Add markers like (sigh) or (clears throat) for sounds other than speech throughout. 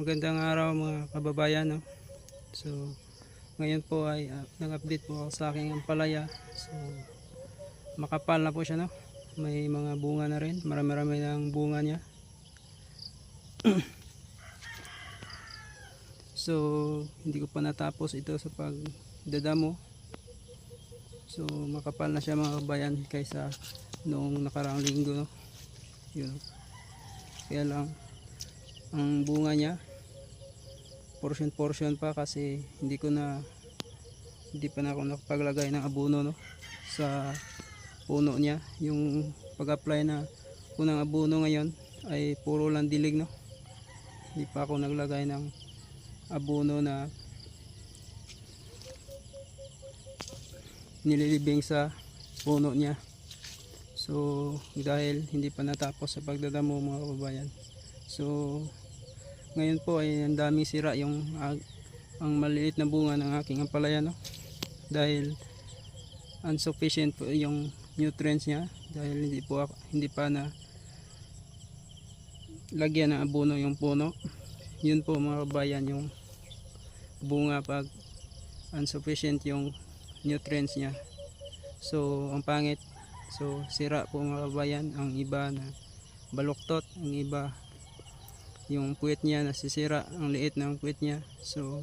Magandang araw mga kababayan. No? So, ngayon po ay ah, nag-update po ako sa aking ampalaya. So, makapal na po siya. No? May mga bunga na rin. Marami-rami ng bunga niya. (clears throat) so, hindi ko pa natapos ito sa pagdadamo. So, makapal na siya mga kabayan kaysa noong nakaraang linggo. No? Yun. Kaya lang, ang bunga niya portion portion pa kasi hindi ko na hindi pa na ako nakapaglagay ng abono no? Sa puno niya. Yung pag-apply na unang abono ngayon ay puro lang dilig no? Hindi pa ako naglagay ng abono na nililibing sa puno niya. So dahil hindi pa natapos sa pagdadamo mga kababayan. So ngayon po ay ang daming sira yung ag- ang maliit na bunga ng aking ampalaya no? Dahil insufficient po yung nutrients niya dahil hindi po ako- hindi pa na lagyan ng abono yung puno. Yun po mga kabayan yung bunga pag insufficient yung nutrients niya. So ang pangit so sira po mga kabayan ang iba na baluktot ang iba yung puwet niya nasisira. Ang liit ng puwet niya. So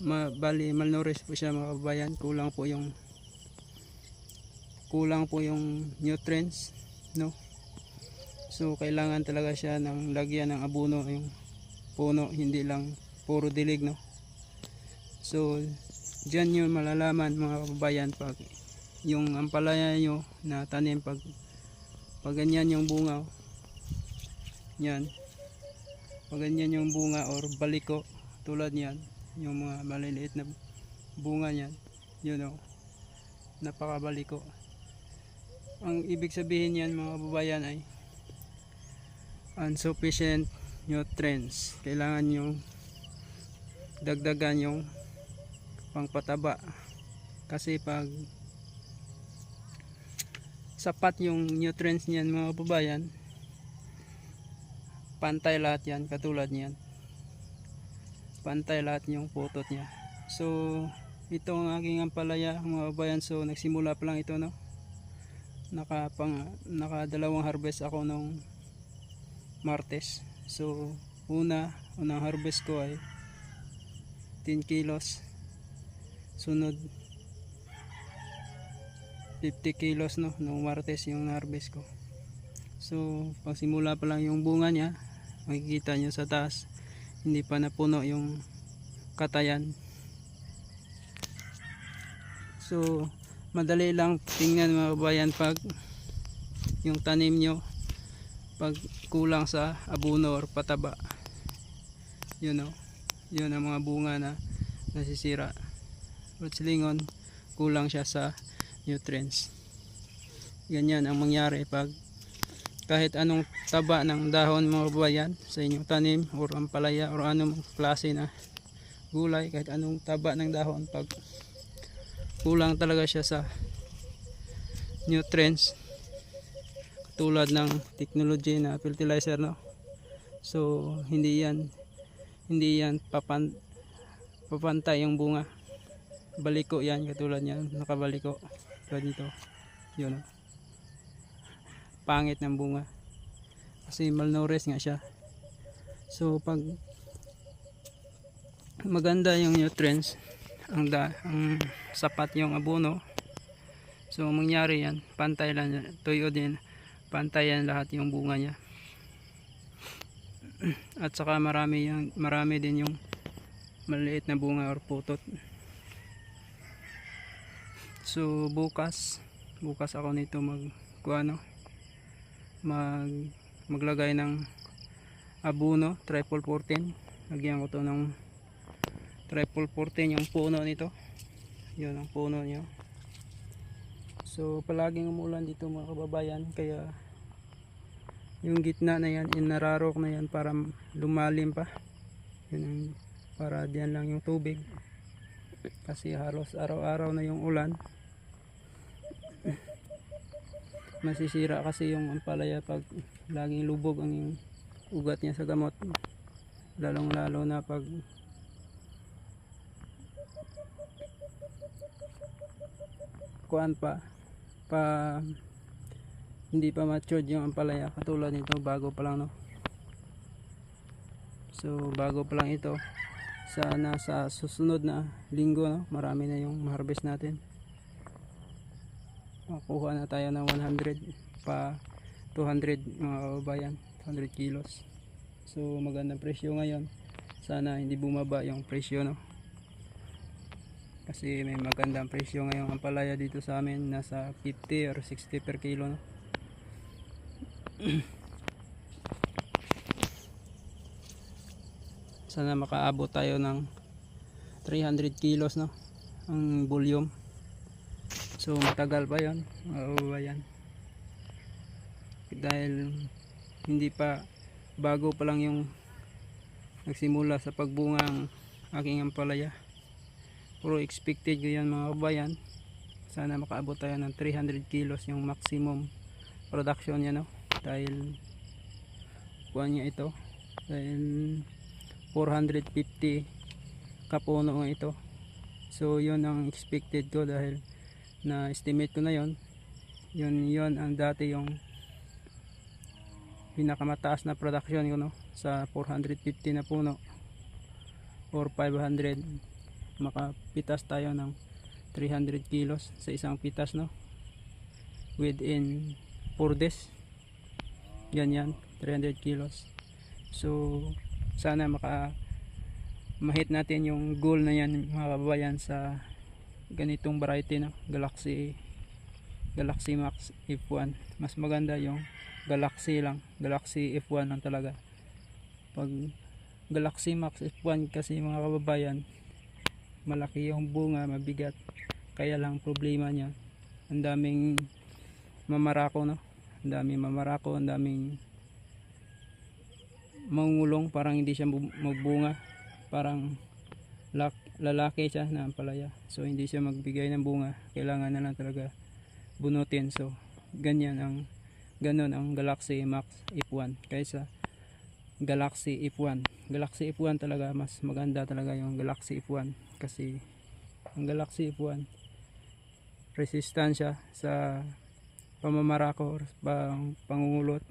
ma bali malnourished po siya mga kabayan kulang po yung kulang po yung nutrients no? So kailangan talaga siya ng lagyan ng abono yung puno. Hindi lang puro dilig no? So dyan yun malalaman mga kababayan pag yung ampalaya nyo na tanim pag pag ganyan yung bunga yan pag ganyan yung bunga or baliko tulad niyan. Yung mga maliliit na bunga niyan. Yun o. Napakabaliko. Ang ibig sabihin niyan mga kababayan ay insufficient nutrients. Kailangan yung dagdagan yung pangpataba. Kasi pag sapat yung nutrients niyan mga kababayan pantay lahat yan katulad niyan. Pantay lahat yung putot niya. So ito ang aking ampalaya mga kabayan. So nagsimula pa lang ito no? Naka, pang, naka dalawang harvest ako nung martes. So una unang harvest ko ay 10 kilos. Sunod 50 kilos no? Nung martes yung harvest ko. So pagsimula pa lang yung bunga niya makikita nyo sa taas. Hindi pa napuno yung katayan. So madali lang tingnan mga kabayan pag yung tanim nyo pag kulang sa abono or pataba. Yun o yun ang mga bunga na nasisira. Roots lingon kulang siya sa nutrients. Ganyan ang mangyari pag kahit anong taba ng dahon mga kabayan sa inyong tanim or ampalaya or anong klase na gulay kahit anong taba ng dahon pag kulang talaga siya sa nutrients tulad ng technology na fertilizer no? So hindi yan hindi yan papan, papantay yung bunga. Baliko yan katulad yan nakabaliko. Tulad nito yun oh pangit ng bunga. Kasi malnourished nga siya. So pag maganda yung nutrients ang, da, ang sapat yung abono. So ang mangyari yan pantay lang tuyo din pantay yan lahat yung bunga niya. At saka marami, yung, marami din yung maliit na bunga or putot. So bukas bukas ako nito mag kuano mag maglagay ng abono triple 14 lagyan ko to ng triple 14 yung puno nito. Yun ang puno niya so palaging umulan dito mga kababayan. Kaya yung gitna na yan inararok na yan para lumalim pa. Yun ang para diyan lang yung tubig. Kasi halos araw-araw na yung ulan masisira kasi yung ampalaya pag laging lubog ang ugat niya sa gamot. Lalong lalo na pag kuan pa pa hindi pa matured yung ampalaya katulad nito bago pa lang no? So bago pa lang ito sana sa susunod na linggo no marami na yung harvest natin makuha na tayo ng 100 pa 200 mga kababayan 200 kilos. So magandang presyo ngayon. Sana hindi bumaba yung presyo no? Kasi may magandang presyo ngayon. Ang palaya dito sa amin nasa 50 or 60 per kilo no? (clears throat) Sana makaabot tayo ng 300 kilos no? Ang volume so matagal pa yon ba yan dahil hindi pa bago pa lang yung nagsimula sa pagbunga ang aking ampalaya. Puro expected ko yan mga kabayan. Sana makaabot tayo ng 300 kilos yung maximum production niya no? Dahil kuha niya ito. Dahil 450 kapuno nga ito. So yun ang expected ko dahil na estimate ko na yon yun yun ang dati yung pinakamataas na production ko no? Sa 450 na puno. Or 500 makapitas tayo ng 300 kilos sa isang pitas no? Within 4 days. Ganyan 300 kilos. So sana maka mahit natin yung goal na yan mga kababayan sa ganitong variety no Galaxy Galaxy Max F1 mas maganda yung Galaxy lang. Galaxy F1 lang talaga. Pag Galaxy Max F1 kasi mga kababayan malaki yung bunga mabigat. Kaya lang problema niya. Ang daming mamarako no? Ang daming mamarako ang daming mangulong. Parang hindi siya bu- magbunga. Parang lak- lalaki siya na palaya. So hindi siya magbigay ng bunga. Kailangan na lang talaga bunutin. So ganyan ang ganon ang Galaxy Max F1 kaysa Galaxy F1 Galaxy F1 talaga mas maganda talaga yung Galaxy F1 kasi ang Galaxy F1 resistant siya sa pamamarako or pang, pangungulot.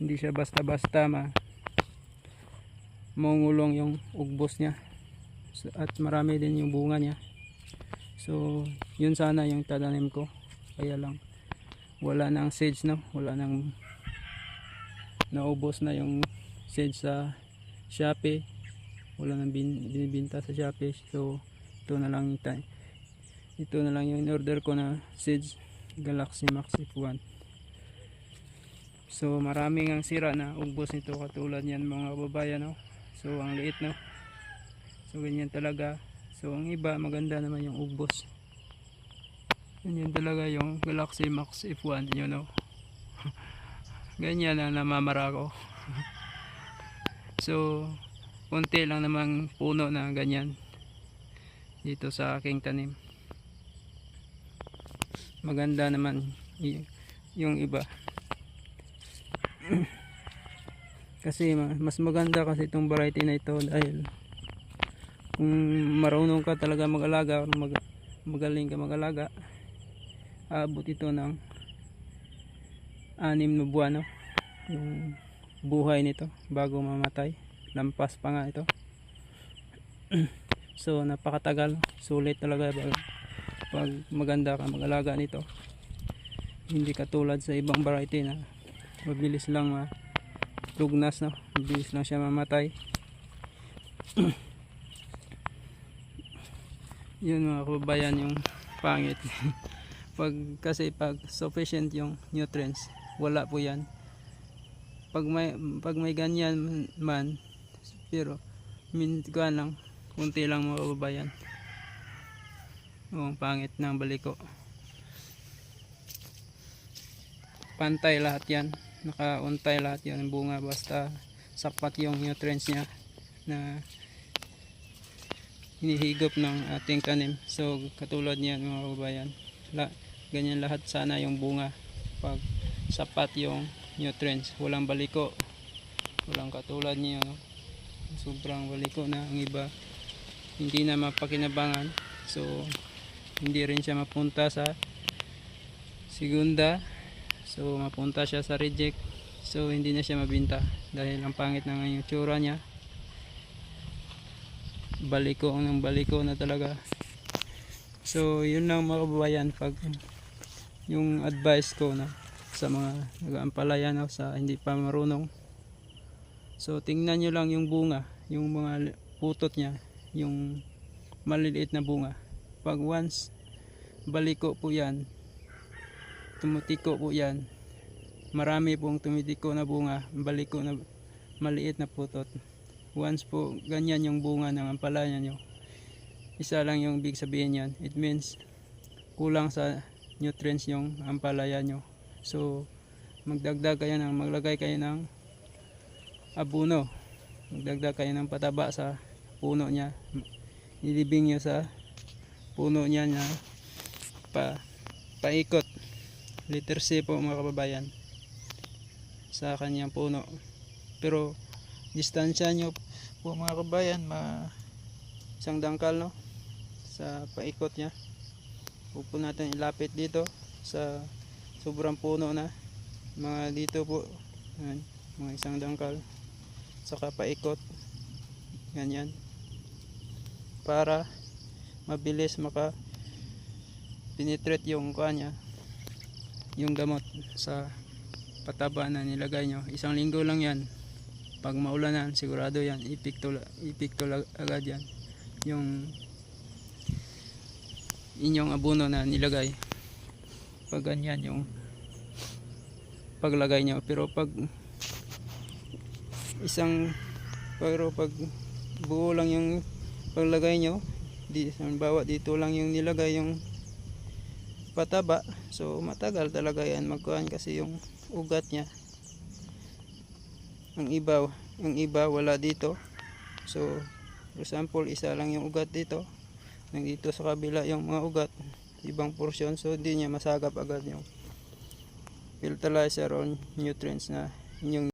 Hindi siya basta basta ma mangulong yung ugbos niya So, at marami din yung bunga niya. So yun sana yung tatanim ko. Kaya lang wala nang seeds no? Wala nang naubos na yung seeds sa Shopee. Wala nang bin, binibinta sa Shopee. So ito na lang ita ito na lang yung in-order ko na seeds. Galaxy Max F1 so maraming ang sira na ubos nito katulad yan mga kababayan no? So ang liit no so ganyan talaga. So ang iba maganda naman yung ubos. Ganyan talaga yung Galaxy Max F1 you know. (laughs) Ganyan na namamara ko (laughs) so konti lang namang puno na ganyan dito sa aking tanim. Maganda naman yung iba. (clears throat) Kasi ma- mas maganda kasi itong variety na ito dahil kung marunong ka talaga mag-alaga mag magaling ka mag-alaga aabot ito ng anim na buwan no? yung buhay nito bago mamatay. Lampas pa nga ito. (clears throat) So napakatagal. Sulit talaga pag, pag maganda ka mag-alaga nito. Hindi katulad sa ibang variety na mabilis lang ma lugnas no? Mabilis lang siya mamatay (clears throat) yun mga kababayan yung pangit. (laughs) Pag kasi pag sufficient yung nutrients wala po yan. Pag may pag may ganyan man pero min kuha lang kunti lang mga kababayan. Oh, pangit ng baliko pantay lahat yan. Nakauntay lahat yan. Ng bunga basta sapat yung nutrients niya na hinihigop ng ating tanim. So katulad niyan mga kababayan la, ganyan lahat sana yung bunga pag sapat yung nutrients. Walang baliko. Walang katulad niyo no? sobrang waliko na ang iba. Hindi na mapakinabangan. So hindi rin siya mapunta sa segunda. So mapunta siya sa reject. So hindi na siya mabinta dahil ang pangit na ngayon tsura niya baliko ng baliko na talaga. So yun lang mga kababayan pag yung advice ko na sa mga nag-aampalaya no, sa hindi pa marunong. So tingnan nyo lang yung bunga yung mga putot niya yung maliliit na bunga. Pag once baliko po yan tumutiko po yan marami pong tumitiko na bunga baliko na maliit na putot once po ganyan yung bunga ng ampalaya nyo. Isa lang yung big sabihin yan. It means kulang sa nutrients yung ampalaya nyo. So magdagdag kayo ng maglagay kayo ng abuno magdagdag kayo ng pataba sa puno niya. Ilibing nyo sa puno niya na pa paikot. Liter C po mga kababayan sa kanyang puno. Pero distansya nyo po mga kababayan ma isang dangkal no sa paikot huwag po natin ilapit dito sa sobrang puno na mga dito po. Yan, mga isang dangkal saka paikot. Ganyan. Para mabilis maka penetrate yung kanya yung gamot sa pataba na nilagay nyo isang linggo lang yan pag maulanan sigurado yan ipikto, ipikto agad yan. Yung inyong abono na nilagay. Pag ganyan yung paglagay nyo pero pag isang pero pag buo lang yung paglagay nyo di halimbawa dito lang yung nilagay yung pataba. So matagal talaga yan magkuhan kasi yung ugat niya ang iba ang iba wala dito. So for example isa lang yung ugat dito. Nandito sa kabila yung mga ugat ibang porsyon. So hindi niya masagap agad yung fertilizer or nutrients na inyong